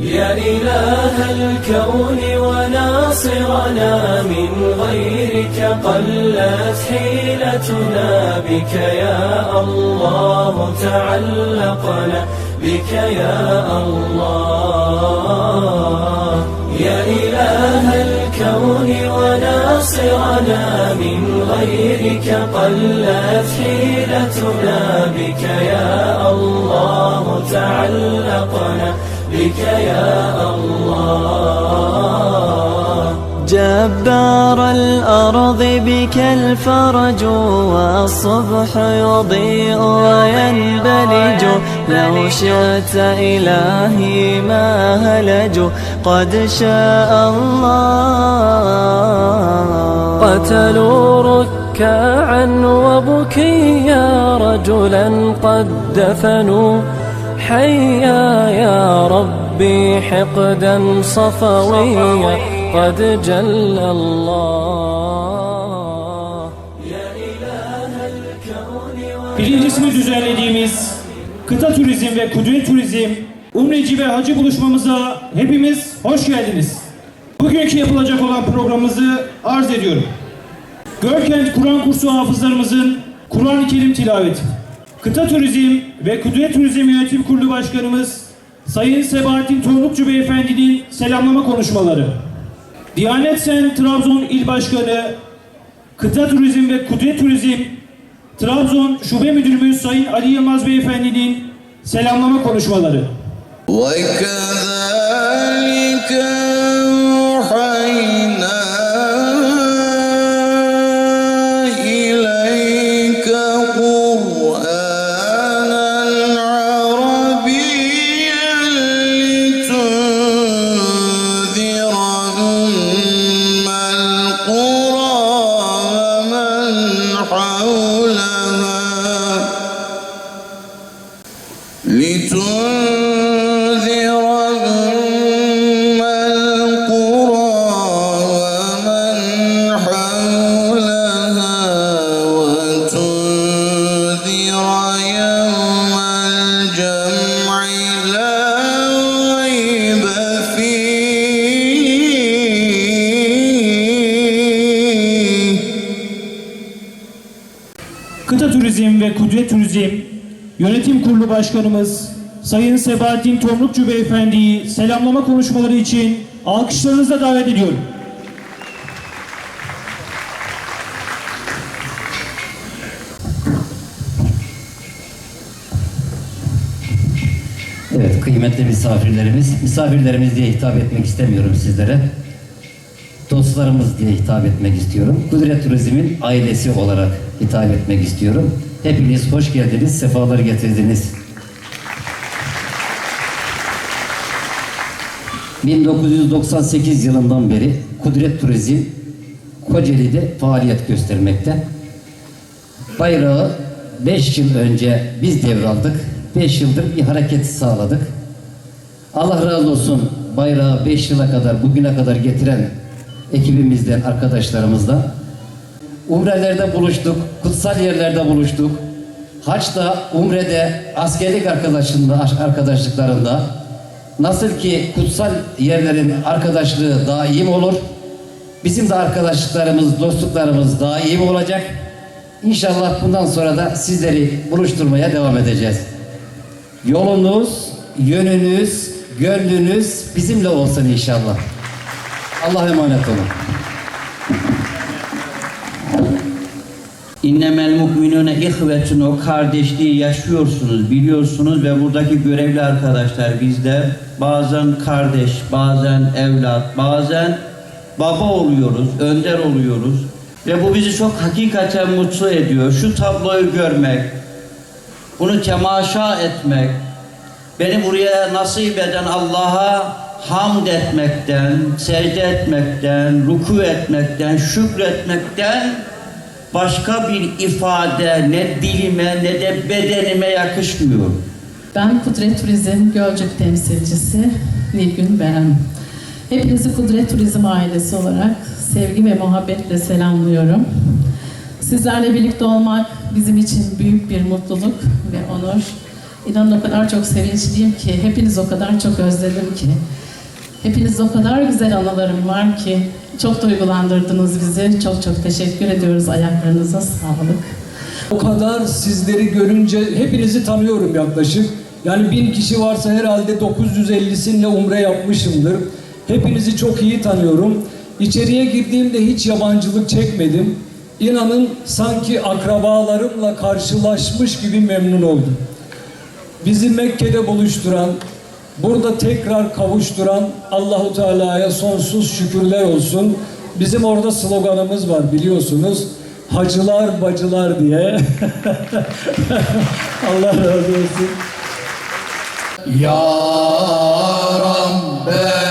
يا إله الكون وناصرنا من غيرك قلت حيلتنا بك يا الله تعلقنا بك يا الله. يا إله الكون وناصرنا من غيرك قلت حيلتنا بك يا الله تعلقنا بك يا الله. جبار الأرض بك الفرج والصبح يضيء وينبلج. لو شئت إلهي ما هلجوا قد شاء الله. قتلوا ركعا وبكيا رجلا. قد دفنوا حيا يا ربي حقدا صفويا قد جل الله يا إله الكون Birincisini düzenlediğimiz kıta turizm ve kudret turizm Umreci ve Hacı buluşmamıza hepimiz hoş geldiniz. Bugünkü yapılacak olan programımızı arz ediyorum. Görkent Kur'an kursu hafızlarımızın Kur'an-ı Kerim tilaveti. Kıta Turizm ve Kudret Turizm Yönetim Kurulu Başkanımız Sayın Sebahattin Torlukçu Beyefendi'nin selamlama konuşmaları. Diyanet Sen Trabzon İl Başkanı Kıta Turizm ve Kudret Turizm Trabzon Şube Müdürümüz Sayın Ali Yılmaz Beyefendi'nin selamlama konuşmaları. وكذلك Kıta Turizm ve Kudret Turizm Yönetim Kurulu Başkanımız Sayın Sebahattin Tomrukçu Beyefendi'yi selamlama konuşmaları için alkışlarınızla davet ediyorum. Evet, kıymetli misafirlerimiz, misafirlerimiz diye hitap etmek istemiyorum sizlere. Dostlarımız diye hitap etmek istiyorum. Kudret Turizm'in ailesi olarak hitap etmek istiyorum. Hepiniz hoş geldiniz, sefalar getirdiniz. 1998 yılından beri Kudret Turizm Kocaeli'de faaliyet göstermekte. Bayrağı 5 yıl önce biz devraldık. 5 yıldır bir hareket sağladık. Allah razı olsun bayrağı 5 yıla kadar bugüne kadar getiren ekibimizden, arkadaşlarımızla. Umrelerde buluştuk, kutsal yerlerde buluştuk. Haçta, umrede, askerlik arkadaşında, arkadaşlıklarında nasıl ki kutsal yerlerin arkadaşlığı daim olur, bizim de arkadaşlıklarımız, dostluklarımız daim olacak. İnşallah bundan sonra da sizleri buluşturmaya devam edeceğiz. Yolunuz, yönünüz, gönlünüz bizimle olsun inşallah. Allah'a emanet olun. İnnemel mu'minune ihvetun o kardeşliği yaşıyorsunuz, biliyorsunuz ve buradaki görevli arkadaşlar bizde bazen kardeş, bazen evlat, bazen baba oluyoruz, önder oluyoruz ve bu bizi çok hakikaten mutlu ediyor. Şu tabloyu görmek, bunu temaşa etmek, beni buraya nasip eden Allah'a hamd etmekten, secde etmekten, ruku etmekten, şükretmekten başka bir ifade ne dilime ne de bedenime yakışmıyor. Ben Kudret Turizm Gölcük temsilcisi Nilgün Beren. Hepinizi Kudret Turizm ailesi olarak sevgi ve muhabbetle selamlıyorum. Sizlerle birlikte olmak bizim için büyük bir mutluluk ve onur. İnanın o kadar çok sevinçliyim ki, hepiniz o kadar çok özledim ki. Hepiniz o kadar güzel anılarım var ki. Çok duygulandırdınız bizi. Çok çok teşekkür ediyoruz. Ayaklarınıza sağlık. O kadar sizleri görünce hepinizi tanıyorum yaklaşık. Yani bin kişi varsa herhalde 950'sinle umre yapmışımdır. Hepinizi çok iyi tanıyorum. İçeriye girdiğimde hiç yabancılık çekmedim. İnanın sanki akrabalarımla karşılaşmış gibi memnun oldum. Bizi Mekke'de buluşturan, burada tekrar kavuşturan Allahu Teala'ya sonsuz şükürler olsun. Bizim orada sloganımız var biliyorsunuz. Hacılar bacılar diye. Allah razı olsun. Ya Rabbena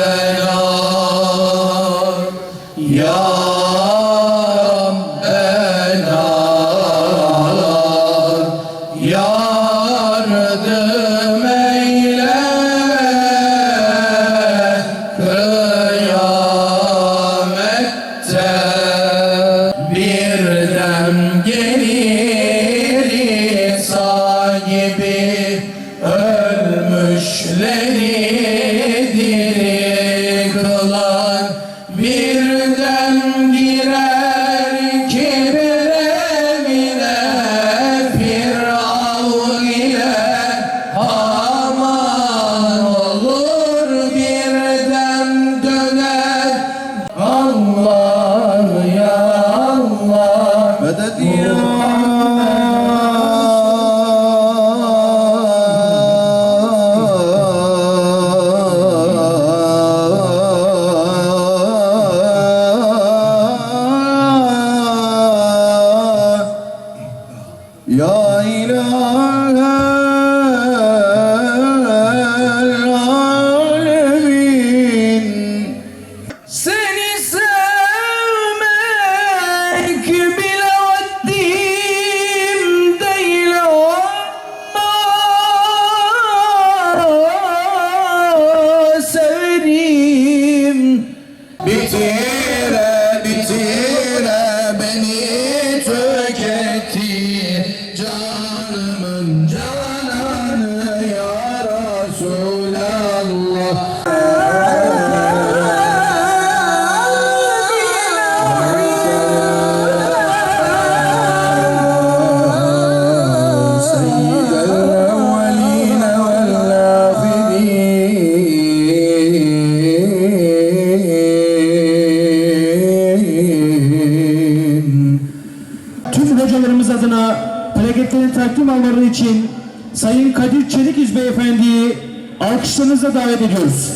almaları için Sayın Kadir Çelikiz Beyefendi'yi alkışlarınızla davet ediyoruz.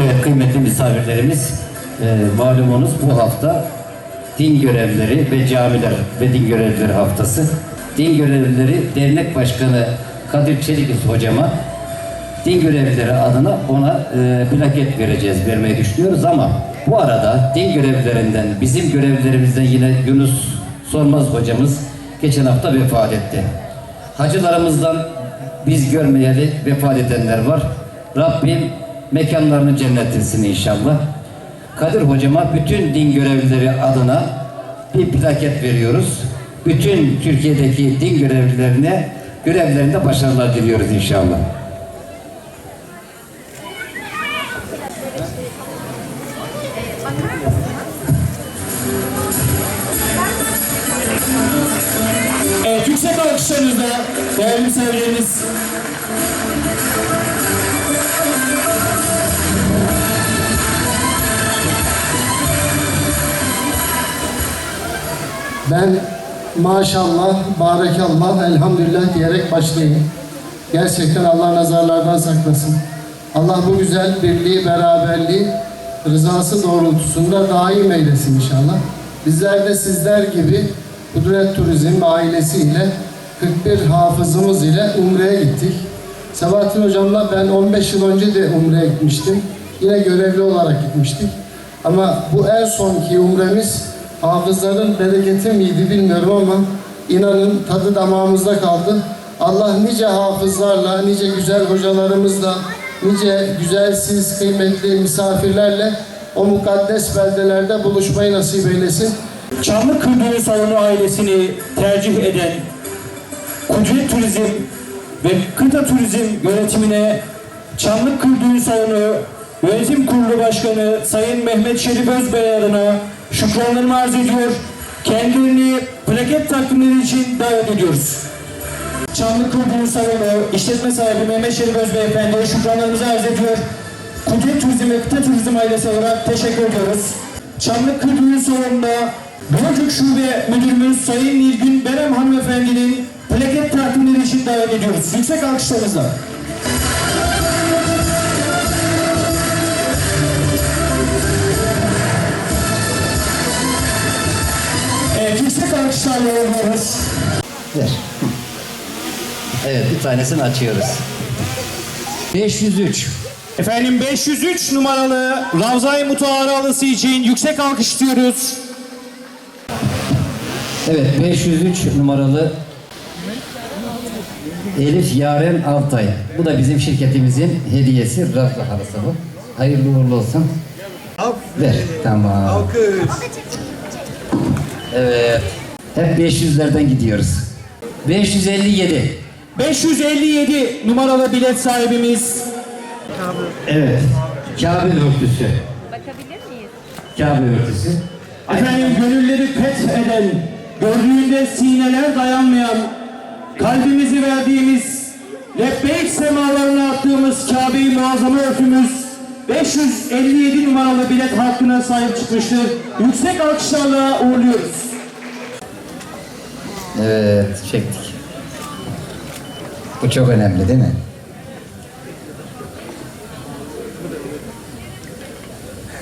Evet kıymetli misafirlerimiz, e, malumunuz bu hafta din görevlileri ve camiler ve din görevlileri haftası. Din görevlileri dernek başkanı Kadir Çelikiz hocama din görevlileri adına ona e, plaket vereceğiz, vermeyi düşünüyoruz ama bu arada din görevlilerinden, bizim görevlilerimizden yine Yunus Sormaz hocamız geçen hafta vefat etti. Hacılarımızdan biz görmeyeli vefat edenler var. Rabbim mekanlarını cennet etsin inşallah. Kadir hocama bütün din görevlileri adına bir plaket veriyoruz. Bütün Türkiye'deki din görevlilerine görevlerinde başarılar diliyoruz inşallah. Evet, yüksek alkışlarınızla değerli misafirlerimiz Ben maşallah, barekallah, elhamdülillah diyerek başlayayım. Gerçekten Allah nazarlardan saklasın. Allah bu güzel birliği, beraberliği rızası doğrultusunda daim eylesin inşallah. Bizler de sizler gibi Kudret Turizm ailesiyle 41 hafızımız ile Umre'ye gittik. Sabahattin Hocam'la ben 15 yıl önce de Umre'ye gitmiştim. Yine görevli olarak gitmiştik. Ama bu en sonki Umre'miz hafızların bereketi miydi bilmiyorum ama inanın tadı damağımızda kaldı. Allah nice hafızlarla, nice güzel hocalarımızla nice güzelsiz, kıymetli misafirlerle o mukaddes beldelerde buluşmayı nasip eylesin. Çamlık Düğün Salonu ailesini tercih eden Kudret Turizm ve Kıta Turizm yönetimine Çamlık Düğün Salonu Yönetim Kurulu Başkanı Sayın Mehmet Şerif Özbey adına şükranlarımı arz ediyor. Kendilerini plaket takdimleri için davet ediyoruz. Çamlık Düğün Salonu işletme sahibi Mehmet Şerif Özbey Efendi'ye şükranlarımızı arz ediyor. Kudret Turizm ve Kıta Turizm ailesi olarak teşekkür ediyoruz. Çamlık Düğün Salonu'nda Boncuk Şube Müdürümüz Sayın Nilgün Berem Hanımefendi'nin plaket takdimleri için davet ediyoruz. Yüksek alkışlarınızla. Yüksek alkışlarla uğurluyoruz. Ver. Evet bir tanesini açıyoruz. 503. Efendim 503 numaralı Ravza-i Mutahharalısı için yüksek alkış diyoruz. Evet 503 numaralı Elif Yaren Altay. Bu da bizim şirketimizin hediyesi. Rafta halısı bu. Hayırlı uğurlu olsun. Ver. Tamam. Evet. Hep 500'lerden gidiyoruz. 557. 557 numaralı bilet sahibimiz Evet. Kabe örtüsü. Bakabilir miyiz? Kabe örtüsü. Efendim gönülleri feth eden, gördüğünde sineler dayanmayan, kalbimizi verdiğimiz, lebbeyk semalarına attığımız Kabe-i Muazzama örtümüz 557 numaralı bilet hakkına sahip çıkmıştır. Yüksek alkışlarla uğurluyoruz. Evet, çektik. Bu çok önemli değil mi?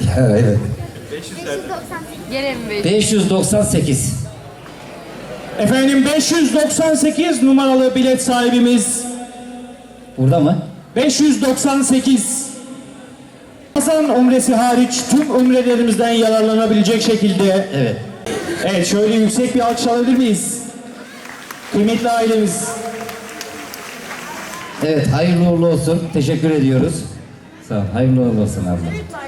Ya evet. Gene mi 598. Efendim 598 numaralı bilet sahibimiz Burada mı? 598 Hasan umresi hariç tüm umrelerimizden yararlanabilecek şekilde Evet. Evet şöyle yüksek bir alkış alabilir miyiz? Kıymetli ailemiz. Evet, hayırlı uğurlu olsun. Teşekkür ediyoruz. Sağ ol. Hayırlı uğurlu olsun abla.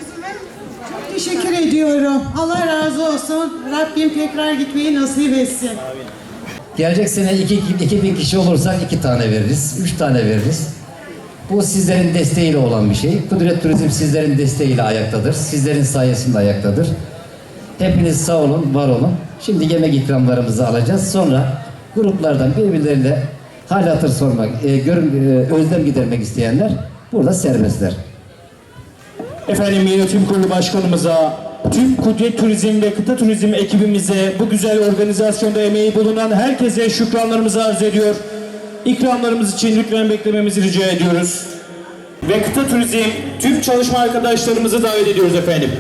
Teşekkür ediyorum. Allah razı olsun. Rabbim tekrar gitmeyi nasip etsin. Gelecek sene 2 2000 kişi olursak iki tane veririz, üç tane veririz. Bu sizlerin desteğiyle olan bir şey. Kudret Turizm sizlerin desteğiyle ayaktadır. Sizlerin sayesinde ayaktadır. Hepiniz sağ olun, var olun. Şimdi yemek ikramlarımızı alacağız. Sonra gruplardan birbirleriyle hal hatır sormak, e, görün, e, özlem gidermek isteyenler burada serbestler. Efendim yönetim kurulu başkanımıza, tüm Kudret Turizm ve Kıta Turizm ekibimize, bu güzel organizasyonda emeği bulunan herkese şükranlarımızı arz ediyor. İkramlarımız için lütfen beklememizi rica ediyoruz. Ve Kıta Turizm tüm çalışma arkadaşlarımızı davet ediyoruz efendim.